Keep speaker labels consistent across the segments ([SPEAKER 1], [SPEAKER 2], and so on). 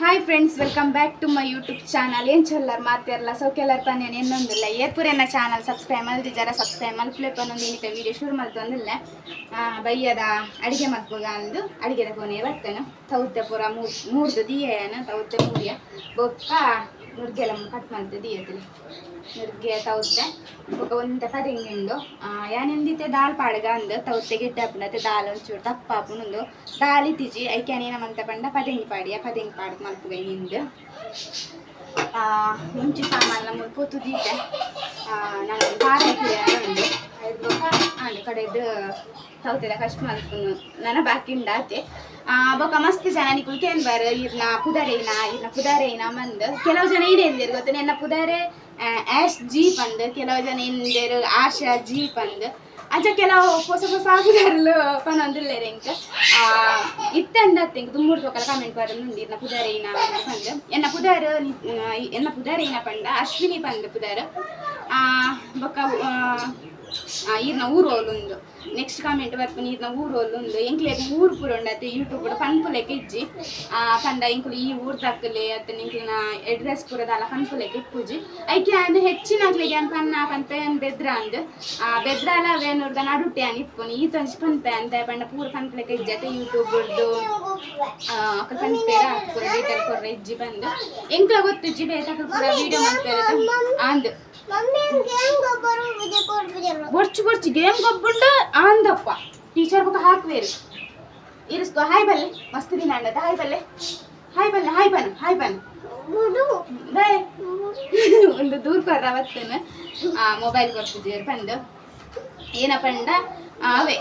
[SPEAKER 1] Hi friends welcome back to my YouTube channel ಏನು ಚೊಲ್ಲರ್ ಮಾತಿರಲ್ಲ ಸೌಕೆಲ್ಲರ್ ಪನ್ನೇನು ಇನ್ನೊಂದಿಲ್ಲ ಏರ್ಪುರೆನ ಚಾನಲ್ ಸಬ್ಸ್ಕ್ರೈಬ್ ಮಾಡಿ ಜರ ಸಬ್ಸ್ಕ್ರೈಬ್ ಮಲ್ಪಲೆ ಅನ್ನೊಂದು ಏನಿತ ವೀಡಿಯೋ ಶುರು ಮಲ್ತೊಂದಿಲ್ಲ ಬೈಯದ ಅಡಿಗೆ ಮಲ್ಪುಗ ಅಂದು, ಅಡಿಗೆದ ಕೊನೆ ಬರ್ತೇನೆ. ತೌತೆ ಪೂರ ಮೂರ್ ಮೂರ್ದು ದಿಯೇನ, ತೌತೆ ಮೂರಿಯ ಬೊಕ್ಕ ಮುರ್ಗೆಲ್ಲ ಕಟ್ ಮಾಡ್ದು ದಿಯತಿಲಿ ನುಗ್ಗೆ ತೌತೆ ಒಂದು ಒಂದ ಯಾನೆಂದಿತ್ತೆ ದಾಲ್ ಪಾಡ್ಗ ಅಂದ್ ತವತ್ತೆ ಗೆಡ್ಡೆ ಹಾಪುನತೆ ದಾಲ್ ಒಂಚೂರು ದಪ್ಪ ಹಾಪುನುಂದು ದಾಲ್ ಇತ್ತಿಜಿ ಐಕ್ಯಾನೇನ ಮಂತ ಪಂಡ ಪದಿಂಗಿ ಪಾಡಿಯ ಪದಿಂಗಿ ಪಾಡ್ದು ಮಲ್ಪುಗ ನಿಂದು. ಮುಂಚೆ ಸಾಮಾನ್ಲ ಮುಲ್ಪ ತುದೀತೆ ನಾನು ಖಾರ ಉಂಡು ಐದು ಆಂಡ್ ಕಡೆದು ತೌತೆದ ಕಷ್ಟ ಮಲ್ಪುನು ನನ್ನ ಬಾಕಿಂಡ ಆತೆ ಬೊಕ ಮಸ್ತ್ ಜನ ನೀ ಕುಲ್ಕೇನ್ ಬಾರ ಇರ್ನ ಪುದಾರೇನ ಇರ್ನ ಪುದಾರೇನ ಮಂದ್. ಕೆಲವು ಜನ ಇಡೇಂದಿರು ಗೊತ್ತ ನನ್ನ ಪುದಾರೆ ಆಶ್ ಜೀಪ್ ಅಂದ್. ಕೆಲವು ಜನ ಎಂದಿರು ಆಶಾ ಜೀಪ್ ಅಂದ್. ಅಜ್ಜ ಕೆಲವು ಹೊಸ ಹೊಸ ಪುದಾರ್ಲು ಪನೊಂದಿಲ್ಲೇರೆ ಇಂಕ ಇತ್ತಂದ ಇಂಕ ತುಮ್ಮೂರು ಪೊಕ್ಕಲ ಕಾಮೆಂಟ್ ಬರೋದು ಇರ್ನ ಪುದಾರೇನ ಪಂದ್ ಎನ್ನ ಪುದಾರ ಎನ್ನ ಪುದಾರೇನ ಪಂಡ, ಅಶ್ವಿನಿ ಪಂದ್ ಆ, ಬೊಕ್ಕ ಈರ್ನ ಊರು ಒಂದು ನೆಕ್ಸ್ಟ್ ಕಾಮೆಂಟ್ ಬರ್ಪುನ ಈರ್ನ ಊರು ಒಂದು ಎಂಕ್ಲೆಗ್ ಊರು ಪೂರ ಉಂಡತ್ತೆ ಯೂಟ್ಯೂಬ್ ಪನ್ಪುಲೆಕ ಇಜ್ಜಿ. ಪಂಡ ಎಂಕ್ಲು ಈ ಊರ್ ತಕ್ಕಲೆ ಅತ್ತ ನಿಂಕ್ಲಿನ ಅಡ್ರೆಸ್ ಪೂರದಲ್ಲ ಪನ್ಪುಲೆಗ್ ಇಪ್ಪುಜಿ ಐಕೆ ಅಂದ್ ಹೆಚ್ಚಿನ ಆಗ್ಲಿಗೆ ಅನ್ ಪನ್ನ ಪಂತ ಏನ್ ಬೆದ್ರ ಅಂದ್. ಬೆದ್ರಾಲ ವೇನೂರ್ದ ನಡುಟೆ ಅನ್ ಇಪ್ಪುನಿ ಈ ತೊಂಜಿ ಪಂತ ಅಂತ ಪಂಡ ಪೂರ ಪನ್ಪುಲೆಗ್ ಇಜ್ಜತೆ ಯೂಟ್ಯೂಬ್ ಅಕ್ಕ ಪನ್ಪೇರ ಪೂರ ಡೀಟೇಲ್ ಕೊರ್ರ ಇಜ್ಜಿ ಬಂದು. ಎಂಕ್ಲ ಗೊತ್ತಿಜ್ಜಿ ಬೇತಾಕ ಪೂರ ವಿಡಿಯೋ ಮಾಡ್ತಾರೆ ಅಂದ್. ಬೊರ್ಚು ಬೊರ್ಚು ಗೇಮ್ ಗೊಬ್ಬುಂಡ ಆಂದಪ್ಪ. ಟೀಚರ್ ಬುಕ್ ಹಾಕ್ವೇರು ಇರಿಸ್ಕೊ ಹಾಯ್ ಬಲ್ಲೆ ಮಸ್ತ್ ದಿನ ಅಂಡದ ಹಾಯ್ ಬಲ್ಲೆ ಹಾಯ್ ಬಲ್ಲೆ ಹಾಯ್ ಬನ್ ಹಾಯ್ ಬನ್ ಬಾಯ್ ಒಂದು ದೂರ ಕೊರ ಅವತ್ತೇನು ಮೊಬೈಲ್ ಕೊಡ್ತಿದ್ದೀರಿ ಬಂದು ಏನಪ್ಪ ಅಂಡ ಅವೇ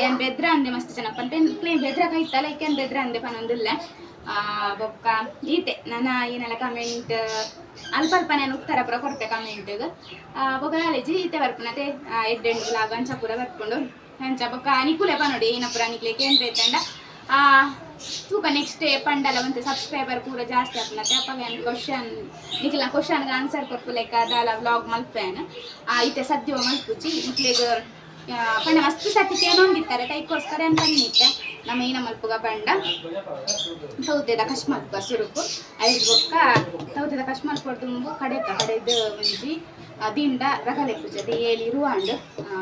[SPEAKER 1] ಏನ್ ಬೆದ್ರ ಅಂದೆ ಮಸ್ತ್ ಜನಪ್ಪ. ಅಂತ ಕ್ಲೇಮ್ ಬೆದ್ರ ಕೈತಲ್ಲ ಏನ್ ಬೆದ್ರ ಅಂದೆ ಪನ್ನೊಂದಿಲ್ಲ ಬೊಕ್ಕ ಈತೆ ನನ್ನ ಏನೆಲ್ಲ ಕಮೆಂಟ್ ಅಲ್ಪ ಅಲ್ಪ ನಾನು ಉತ್ತರ ಪೂರ ಕೊಡ್ತೆ ಕಮೆಂಟ್ಗೆ ಬೊಕ್ಕ ನಾಲೆಜಿ ಈತೆ ಬರ್ಪುನತೆ. ಎಡ್ಡೆಂಡು ಲಾಗ ಅಂಚ ಪೂರ ಬರ್ಕೊಂಡು ಅಂಚ ಬೊಕ್ಕ ನಿಕುಲೆ ಪನೋಡಿ ಏನ ಪೂರ ನಿಕ್ಲಿಕ್ಕೆ ಏನ್ ಆ, ತೂಕ ನೆಕ್ಸ್ಟ್ ಪಂಡಲ ಒಂದು ಸಬ್ಸ್ಕ್ರೈಬರ್ ಪೂರ ಜಾಸ್ತಿ ಆಗ್ಲತ್ತೆ ಅಪ್ಪ ಏನು ಕ್ವಶನ್ ನಿಖಿಲ ಕ್ವಶನ್ಗೆ ಆನ್ಸರ್ ಕೊಡ್ಪುಲೆಕ್ಕ ಅದಲ್ಲ ವ್ಲಾಗ್ ಮಲ್ಪೇನ. ಇತೆ ಸದ್ಯ ಮಲ್ಪುಚಿ. ನಿಖಿಲಿಗೆ ಪಂಡ ಮಸ್ತ್ ಸತಿ ಹೊಂದಿತ್ತಾರೆ ಕೈಕೋಸ್ಕರ ಅಂತ ಅನ್ನಿತ್ತೆ ನಮ್ಮ ಈನ ಮಲ್ಪುಗ ಬಂಡ ತೌತೆದ ಕಶ್ ಮಲ್ಪುಗ ಸುರುಕು ಐದು ಬೊಕ್ಕ ತೌತೆದ ಕಶ್ ಮಲ್ಪುಗ ಕಡೆತ ಕಡೆದು ಒಂಜಿ ಆ, ದಿಂಡ ರಗಲೆ ಪೂಜದೆ ಏಳು ಇರುವಾಂಡ್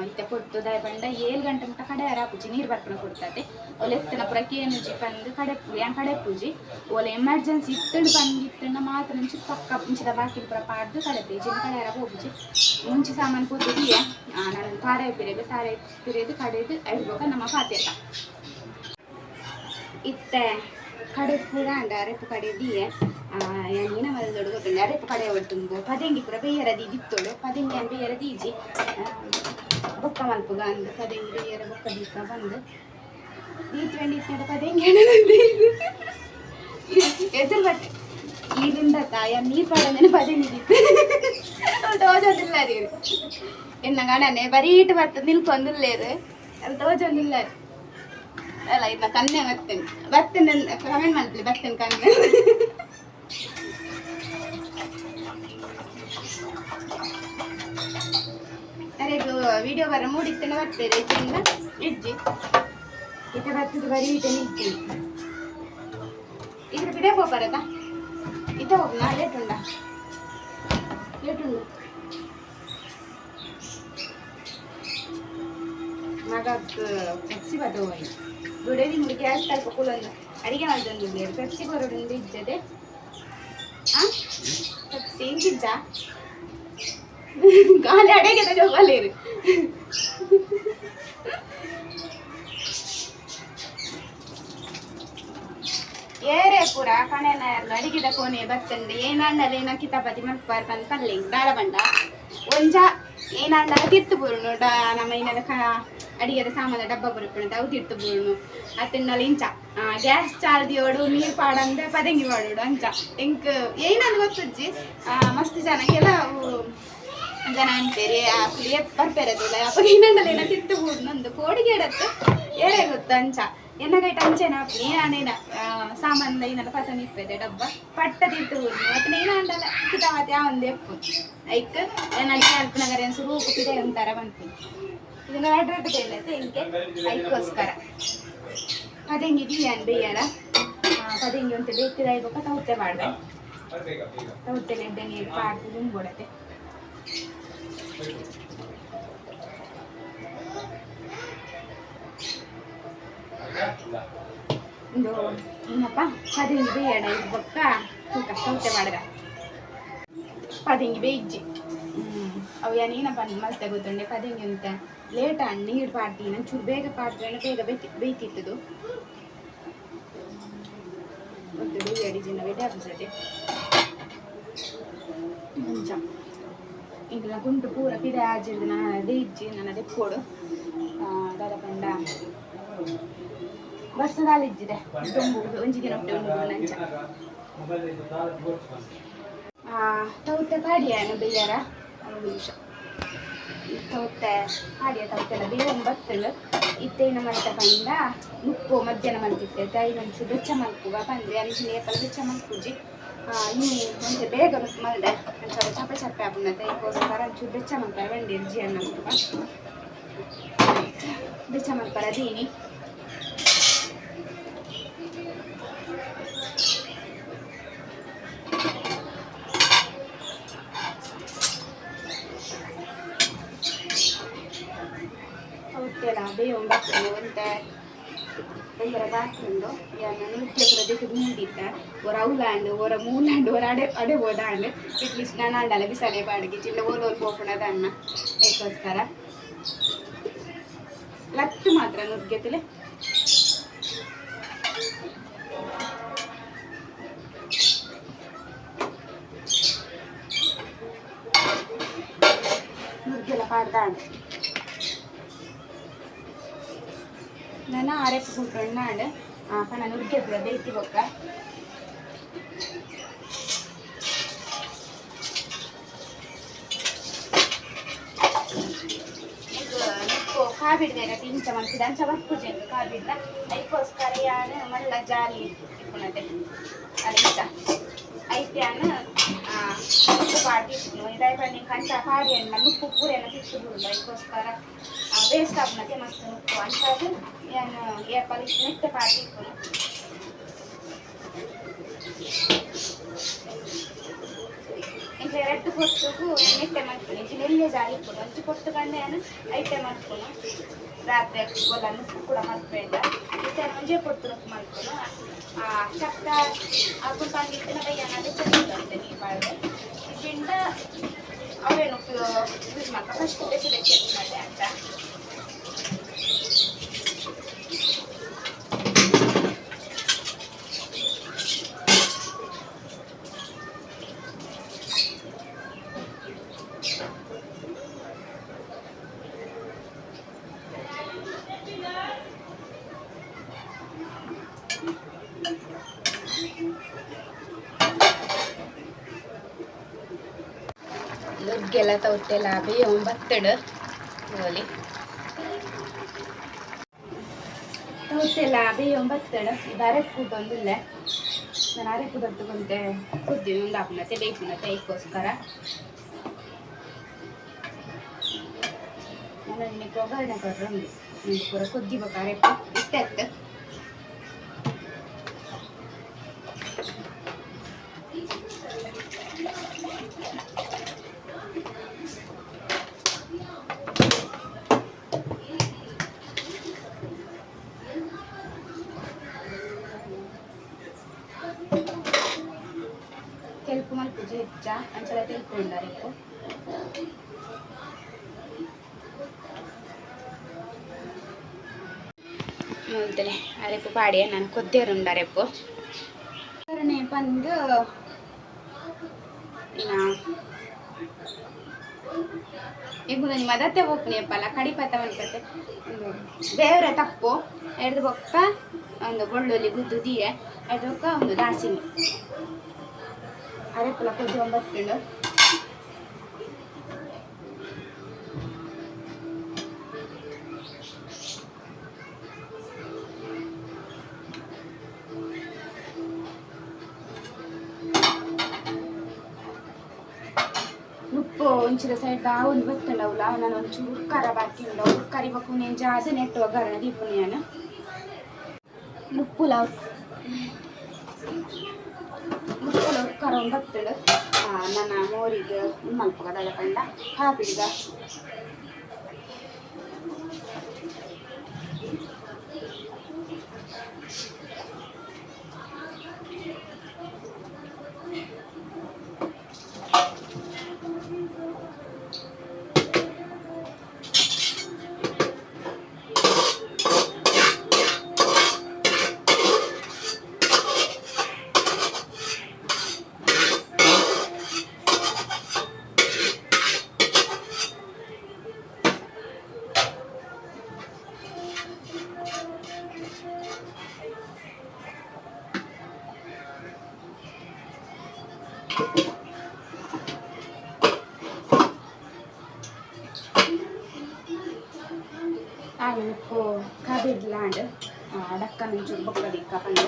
[SPEAKER 1] ಇತ್ತೆ ಕೊಡ್ತು ದಾಯ ಪಂಡ ಏಳು ಗಂಟೆ ಮುಟ್ಟ ಕಡೆ ಪೂಜೆ ನೀರು ಬರ್ಪಣ ಕೊಡ್ತದೆ. ಒಲೆ ಎತ್ತನ ಪುರ ಕೇನುಜಿ ಬಂದು ಕಡೆ ಯಾನ್ ಕಡೆ ಪೂಜೆ. ಒಲೆ ಎಮರ್ಜೆನ್ಸಿ ಇತ್ತಂಡು ಬಂದು ಮಾತ್ರ ಮುಂಚೆ ಪಕ್ಕ ಮುಂಚಿದ ಬಾಕಿ ಪುರ ಪಾಡ್ದು ಕಡೆ ಪೂಜೆ ಕಡೆ ಹೋಗುಜಿ ಮುಂಚೆ ಸಾಮಾನು ಕೂತಿದೀಯ ನಾನು ತಾರೆ ಪಿರೇದು ತಾರೆ ಪಿರೇದು ಕಡೆದು ಐಡ್ಬೇಕ ನಮ್ಮ ಪಾತ್ಯತ ಇತ್ತೆ ಕಡೆ ಪೂರ ಅಂಡ ಅರೆಪು ಕಡೆ ದಿಯೆ. ನೀನ ಮರದ ದೊಡ್ಡ ಗೊತ್ತುಂಡು ಅರೆಪು ಕಡೆ ಒಟ್ಟುಂಬು ಪದಂಗಿ ಪೂರ ಬೇಯರದಿ ದಿತ್ತೋಡು ಪದಂಗಿ ಅನ್ ಬೇಯರ ದೀಜಿ. ಆ, ಬೊಕ್ಕ ಮಲ್ಪುಗ ಅಂದು. ಪದಂಗಿ ಬೇಯರ ಬೊಕ್ಕ ದೀಕ ಬಂದು. ದೀತ್ವೆಂಡಿ ಇತ್ತಂಡ ಪದಂಗಿ ಎದುರು ಬಟ್ಟೆ ಈರಿಂದ ತಾಯ ನೀರ್ ಪಡಂದೇನೆ ಪದಂಗಿ ದಿತ್ತು ತೋಜೋದಿಲ್ಲ ರೀ ಎನ್ನ ಗಣನೆ ಬರೀ ಇಟ್ಟು ಬರ್ತದೆ ನಿಲ್ಕೊಂದಿಲ್ಲೇರು ಅದು ತೋಜೋದಿಲ್ಲ ರೀ ಅಲ್ಲ ಇದನ್ನ ಕನ್ನೆ ಬರ್ತೇನೆ ಬರ್ತೇನೆ ಕಮೆಂಟ್ ಮಾಡ್ಲಿ ಬರ್ತೇನೆ ಕನ್ನೆ ಅರೆ ಇದು ವಿಡಿಯೋ ಬರ ಮೂಡಿತ್ತೇನೆ ಬರ್ತೇನೆ ಇದರಿಂದ ಇಜ್ಜಿ ಇತ ಬರ್ತದೆ ಬರೀ ಇತ ನಿಲ್ತೀನಿ ಇದ್ರ ಬಿಡೇ ಹೋಗ್ಬಾರದಾ ಇತ ಹೋಗ್ನಾ ಲೇಟ್ ಉಂಡ ಲೇಟ್ ಉಂಡು ಮಗಕ್ಕೆ ಪೆಪ್ಸಿ ಬದೋಯ್ ಗುಡೇದಿ ಮುಡಿ ಗ್ಯಾಸ್ ತಲ್ಪ ಕುಲೊಂದು ಅಡಿಗೆ ಮಾಡ್ದೊಂದು ಬೇರೆ ಪೆಪ್ಸಿ ಬರೋದೊಂದು ಇದ್ದದೆ ಆ ಪೆಪ್ಸಿ ಇಂಚಿಜ್ಜ ಗಾಲಿ ಅಡಿಗೆ ತಗೋಲೇರು ಏರೆ ಪೂರ ಕಣೆನ ಅಡಿಗಿದ ಕೋಣೆ ಬರ್ತಂದೆ ಏನಂಡಲ್ಲ ಏನ ಕಿತಾಪತಿ ಮಲ್ಪಾರ್ ಬಂದ್ ಪಲ್ಲೆ ದಾಳ ಬಂಡ ಒಂಜ ಏನಂಡಲ್ಲ ತಿರ್ತು ಬುರುನು ಡ, ನಮ್ಮ ಏನಾದ ಅಡಿಗೆದ ಸಾಮಾನ ಡಬ್ಬ ಬರುಪುಣದ ಅವು ತಿರ್ತು ಬುರುನು. ಅತ್ತಿನಲ್ಲಿ ಇಂಚ. ಗ್ಯಾಸ್ ಚಾಲ್ದಿಯೋಡು ನೀರು ಪಾಡಂದೆ ಪದಂಗಿ ಮಾಡೋಡು, ಅಂಚ. ಎಂಕ್, ಏನಂದ್ ಗೊತ್ತಜ್ಜಿ? ಮಸ್ತ್ ಜನ ಕೆಲವು ಜನ ಅಂತೀರಿ, ಆ ಕುಡಿಯ ಬರ್ಪೇರದಿಲ್ಲ. ಅಪ್ಪ ಏನಂಡಲ್ಲ ಏನ ತಿರ್ತು ಬುರುನೊಂದು ಕೋಡಿಗೆ ಇಡತ್ತು ಏರೇ ಗೊತ್ತು ಅಂಚ ಎನ್ನಗೈಟ್ ಅಂಚೆನ ಏನೇನ ಸಾಮಾನ್ಲ ಏನೆಲ್ಲ ಪತ ನಿಪ್ಪದೆ ಡಬ್ಬ. ಪಟ್ಟ ತಿರ್ತು ಬುರುನು ಮತ್ತೆ ಏನಂಡಲ್ಲ ಕಿತ ಮತ್ತೆ ಯಾವಂದು ಎಪ್ಪು. ಐಕ್ ಏನಾಗಿ ಅಲ್ಪ ನಗರ ಸುರು ಕುಪಿದೆ ಅಂತಾರ ಬಂತು. ಇದನ್ನ ಅಡ್ರಟ್ ಇಲ್ಲ ತೆಂಕೆ ಐಕ್ಕೋಸ್ಕರ. ಅದಂಗಿದೀಯ ಬೇಯರ ಪದಿಂಗಿ ಉಂಟು ಬೇಕಿದ ಇವಾಗ ತೌತೆ ಮಾಡ್ದೆ. ತೌತೆ ನೆಡ್ಡೆ ನೀರು ಪಾಡ್ದು ದುಂಬೋಡತ್ತೆ ಒಂದು ಏನಪ್ಪ? ಪದಿಂಗಿ ಬಿ ಎಡ ಇದು ಬೊಕ್ಕ ತೂಕ ಸೌತೆ ಮಾಡಿದ. ಪದಿಂಗಿ ಬಿ ಇಜ್ಜಿ ಅವು ಏನೇನಪ್ಪ ಅಂತ. ಲೇಟ್ ಅಣ್ಣ ನೀರು ಪಾಡ್ತಿ ನಂಚೂರು ಬೇಗ ಪಾಡ್ದ್ರೆ ಬೇಗ ಬೇಯ್ತಿ, ಬೇಯ್ತಿತ್ತದು. ಒಂದು ಬಿ ಎಡಿ ಗುಂಡು ಪೂರ ಪಿದೆ ಆಜಿರ್ದು ನಾನು ಅದೇ ಇಜ್ಜಿ ನಾನು ಅದೇ ಕೊಡು ಇದ್ದಿದೆ. ತುಂಬು ಒಂಜಿ ದಿನ ಉಂಟು ಉಂಡು ನಂಚ ತೌತೆ ಕಾಡಿಯಾನು ಬೇಯಾರ ಒಂದು ನಿಮಿಷ. ತೌತೆ ಕಾಡಿಯ ತೌತೆಲ್ಲ ಬೇರೆ ಬತ್ತಲು ಇತ್ತೇನ ಮಲ್ತ ಪಂಡ ಮುಪ್ಪು ಮಧ್ಯಾಹ್ನ ಮಲ್ತಿತ್ತೆ. ತಾಯಿ ಮನ್ಸು ಬೆಚ್ಚ ಮಲ್ಪುಗ ಬಂದ್ರೆ ಅಂಚಿನ ಏಪಲ ಬೆಚ್ಚ ಮಲ್ಪುಜಿ. ಇನ್ನು ಒಂಚೆ ಬೇಗ ಮಲ್ದೆ ಒಂಚೂರು ಚಪ್ಪೆ ಚಪ್ಪೆ ಆಪುನ ತೈಗೋಸ್ಕರ ಅಂಚು ಬೆಚ್ಚ ಮಲ್ಪರ ವೆಂಡಿ ಜಿ ಅನ್ನ ಬೆಚ್ಚ ಮಲ್ಪರ ದೀನಿ. ಬರ್ತದೆ ಒಂತೆ ಒಂದರ ಬಾಕಿಂದು ಯಾನ ನೃತ್ಯ ಪ್ರದೇಶ ಮೂಡಿದ್ದ ಒರ ಔಲಾಂಡ್ ಒರ ಮೂಲಾಂಡ್ ಒರ ಅಡೆ ಅಡೆ ಓದಾಂಡ್ ಇಟ್ಲಿಸ್ಟ್ ನಾನು ಅಂಡಲ್ಲ ಬಿಸಲೆ ಬಾಡಿಗೆ. ಚಿಲ್ಲ ಓಲೋಲ್ ಪೋಪುಣದ ಅನ್ನ ಅದಕ್ಕೋಸ್ಕರ ಲತ್ತು ಮಾತ್ರ ನುಗ್ಗೆತಲೆ ನುಗ್ಗೆಲ್ಲ ಪಾಡ್ದಾಂಡ್ ನಾನು ಆರೆಪ್ಪು ಕುಂಟ್ರಣ್ಣಾಂಡ್ ಪಣ ನುಗ್ಗೆದ್ರ ಬೇಯ್ತಿ ಬೊಕ್ಕ ಕಾಬಿಡ್ದೆ ಇಂಚ ಮನ್ಸಿದ ಅಂಚ ಬಪ್ಪುಜೆ ಕಾಬಿಡ್ದ ಐಕೋಸ್ಕರ ಯಾನ್ ಮಲ್ಲ ಜಾಲಿ ಇಪ್ಪುನದೆ ಅದ ಐತೆ ಯಾನ್ ಉಪ್ಪು ಪಾಡಿ ಇದಾಯ ಬನ್ನಿ ಕಂಚ ಪಾಡಿ ಅಣ್ಣ ಉಪ್ಪು ಪೂರೆನ ತಿಟ್ಟು ಬಿಡುದು ಐಕೋಸ್ಕರ ವೇಸ್ಟ್ ಆಗ್ನತೆ ಮಸ್ತ್ ಉಪ್ಪು ಅಂಚಾದ ಏನು ಏಪಲ್ ನೆಟ್ಟ ಪಾಡಿ ಇಪ್ಪುನು ಈಗ ಎರಡು ಕೊಟ್ಟು ನೆಟ್ಟೆ ಮಾಡ್ತೀನಿ ಈಗ ನೆಲ್ಲೆ ಜಾಲಿ ಇಪ್ಪುನು ಅಂಚು ಕೊಟ್ಟು ಕಂಡೆ ಏನು ಐಟೆ ಮಾಡ್ಕೊನು ರಾತ್ರಿ ಗೊಲ್ಲ ಉಪ್ಪು ಕೂಡ ಮಲ್ಪೇಂಡ ಮತ್ತೆ ಮುಂಜೆ ಕೊಟ್ಟು ಉಪ್ಪು ಮಾಡ್ಕೊನು ಚಕ್ಕ ಹಾಕೊಂಡು ತಂದಿಟ್ಟಿನ ಬೈಯನ ಅದೇ ಚೆಂದ ನೀರು ಮಾಡಿದೆ ಇದರಿಂದ ಅವೇನು ಯೂಸ್ ಮಾಡ್ಕೊ ಫಸ್ಟ್ ಬೆಚ್ಚ ಬೆಚ್ಚ ಮಾಡಿದೆ ಲಾಭಿ ನುಗ್ಗೆಲ್ಲ ತೌತೆಲ್ಲ ಬೇಯ ಬತ್ತಡು ಹೋಲಿ ತೌತೆಲ್ಲ ಬೇಯ ಬತ್ತಡು ಇದು ಅರೆಪ್ಪುದು ಒಂದಿಲ್ಲ. ನಾನು ಅರೆಪ್ಪುದು ತಗೊಂಡೆ. ಕುದ್ದಿ ಒಂದು ಹಾಪುನತೆ ಬೇಯ್ಪುನತೆ ಇದಕ್ಕೋಸ್ಕರ. ನಾನು ಒಗ್ಗರಣೆ ಕೊಡ್ರೆ ಒಂದು. ಪೂರ ಕುದ್ದಿಬೇಕು ಅರೆಪ್ಪು ಇಟ್ಟೆತ್ತು మలుపు చేచ్చా అంచలా తెలుపు ఉండాలి ఇప్పుడు ಮೊದಲೇ ಅರೆಪ್ಪು ಪಾಡಿ ನಾನು ಕೊದ್ದೇರುಂಡ ಅರೆಪ್ಪು ಕರಣೆ ಬಂದು ಇನ್ನ ಈಗ ನಾನು ಮದತ್ತೆ ಹೋಗ್ತೀನಿ ಅಪ್ಪಲ್ಲ ಕಡಿಪತ್ತ ಅನ್ಕತ್ತೆ ಒಂದು ಬೇವ್ರೆ ತಪ್ಪು ಎರಡು ಬೊಕ್ಕ ಒಂದು ಬೆಳ್ಳುಳ್ಳಿ ಗುದ್ದು ದಿಯೆ ಎರಡು ಬೊಕ್ಕ ಒಂದು ದಾಸಿನಿ अरे तुला कुठे अंबत केलं ಒಂಚೂರು ಸೈಡ್ ಒಂದು ಬತ್ತಲ್ಲವಲ್ಲ ನಾನು ಒಂಚೂರು ಖಾರ ಬಾಕಿಲ್ಲ ಕರಿಬೇಕು ನೀನು ಜಾಸ್ತಿ ನೆಟ್ಟು ಒಗ್ಗರಣೆ ದೀಪು ನಾನು ಉಪ್ಪು ಕರೋನ್ ಬತ್ತಳು ನನ್ನ ಮೋರಿಗೆ ಮಲ್ಪ ಕದಲ ಕಂಡ ಹಾಪಿಡಿಗ cabbage land dakka నుంచి ఒక్కొక్క దిక్క పండు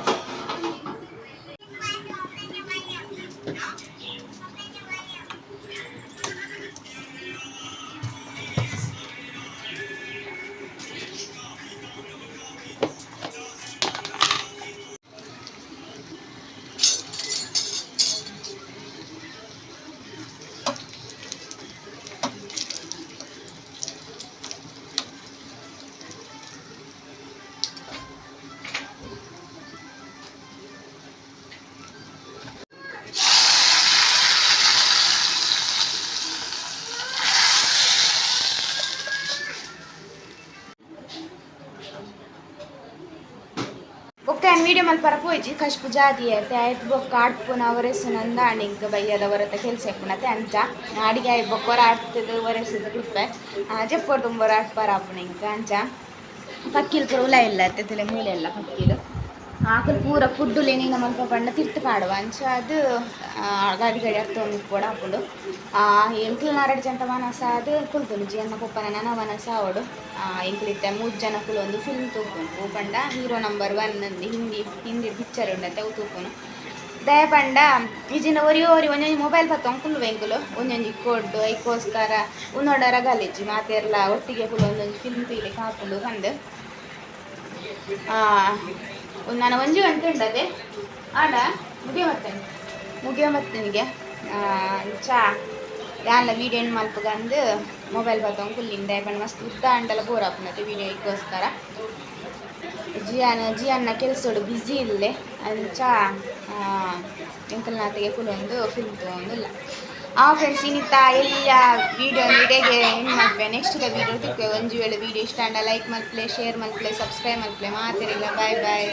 [SPEAKER 1] ಮೀಡಿಯಂ ಅಲ್ಲಿ ಪರಪೋಯ್ಜಿ ಕಶ್ಪು ಜಾತಿ ಐತೆ ಆಯ್ತು ಬೊಕ್ಕ ಅವರೇ ಒರೆಸುನಂದ ಇಂಕ ಬೈಯದ ಹೊರತ ಕೆಲಸ ಇಪ್ಪುನತೆ ಅಂಚ. ಅಡಿಗೆ ಆಯ್ ಬೊಕ್ಕ ಹೊರ ಆಡ್ತದ ಒರೆಸದ ಗ್ರೂಪೆ. ಜಪ್ಪೊರ್ ತುಂಬೊರ ಆಡ್ಪಾರ ಆಪುನ ನಿಂಗ ಅಂಚ. ಪಕ್ಕಿಲ್ ಪೂರ ಉಲ ಇಲ್ಲ ತಲೆ ಮೂಲೆ ಇಲ್ಲ ಪಕ್ಕಿಲು. ಪೂರ ಫುಡ್ಡು ಲೇನಿನ ಮಲ್ಪ ಪಂಡ ತಿರ್ತು ಪಾಡುವ ಅಂಚ ಅದು ಗಾಡಿ ಗಾಡಿ ಅರ್ಥೊಂದು ಕೂಡ ಆ, ಎಂಕ್ಲು ನಾರಡು ಜಂಟ ಮನಸ ಅದು ಕುಲ್ತುನು ಜಿಯನ್ನ ಪಪ್ಪನ ನನ್ನ ಮನಸ ಅವಡು ಎಂಕ್ಲಿತ್ತೆ ಮೂರು ಜನ ಒಂದು ಫಿಲ್ಮ್ ತೂಕೊಂಡು ಪೂಪಂಡ ಹೀರೋ ನಂಬರ್ ಒನ್ ಅಂದು ಹಿಂದಿ ಹಿಂದಿ ಪಿಕ್ಚರ್ ಉಂಡತ್ತೆ ಅವು ತೂಪುನು ದಯಪಂಡ ಇಜಿನ ಒರಿ ಒರಿ ಒಂಜೊಂಜಿ ಮೊಬೈಲ್ ಪತ್ತ ಅಂಕುಲು ವೆಂಕುಲು ಒಂಜೊಂಜಿ ಕೊಡ್ಡು, ಐಕೋಸ್ಕರ ಉನ್ನೋಡ ರಗಲಿಜ್ಜಿ ಮಾತೆರ್ಲ, ಒಟ್ಟಿಗೆ ಕುಲು ಒಂದೊಂದು ಫಿಲ್ಮ್ ತೀಲಿ ಕಾಪುಂಡು ಬಂದು ನಾನು ಒಂಜಿ ಉಂಡದೆ. ಆಡ ಮುಗಿಯ ಮತ್ತೇನೆ ಮುಗಿಯ ಮತ್ತನಿಗೆ ಚಾ. ಯಾನ್ಲ ವೀಡಿಯೋ ಏನು ಮಲ್ಪಗಂದು ಮೊಬೈಲ್ ಬತ್ತವಂಗೆ ಕುಲ್ಲಿಂದ. ಪಂಡ ಮಸ್ತ್ ಉದ್ದ ಅಂಡಲ ಬೋರ್ ಹಾಕ್ನತ್ತೆ ವೀಡಿಯೋ ಇಕ್ಕೋಸ್ಕರ. ಜಿಯಾನ, ಜಿಯನ್ನ ಕೆಲಸೋಡು ಬ್ಯುಸಿ ಇಲ್ಲೇ. ಅಂಚ ಎಂಕಲ್ನಾತಿಗೆ ಕುಲೊಂದು ಫಿಲ್ಮ್ ತೊಗೊಂಡಿಲ್ಲ. ಆ ಫ್ರೆಂಡ್ಸ್ ಇನ್ನಿತ್ತ ಎಲ್ಲ ವೀಡಿಯೋ ವಿಡಿಯೋಗೆ ಏನು ನೆಕ್ಸ್ಟ್ ವೀಡಿಯೋ ತಿಕ್ವೆ ಒಂಜಿ ವೇಳೆ ವೀಡಿಯೋ ಇಷ್ಟ ಅಂಡ ಲೈಕ್ ಮಲ್ಪ್ಲೆ ಶೇರ್ ಮಲ್ಪ್ಲೆ ಸಬ್ಸ್ಕ್ರೈಬ್ ಮಲ್ಪ್ಲೆ ಮಾತಿರಿಲ್ಲ. Bye bye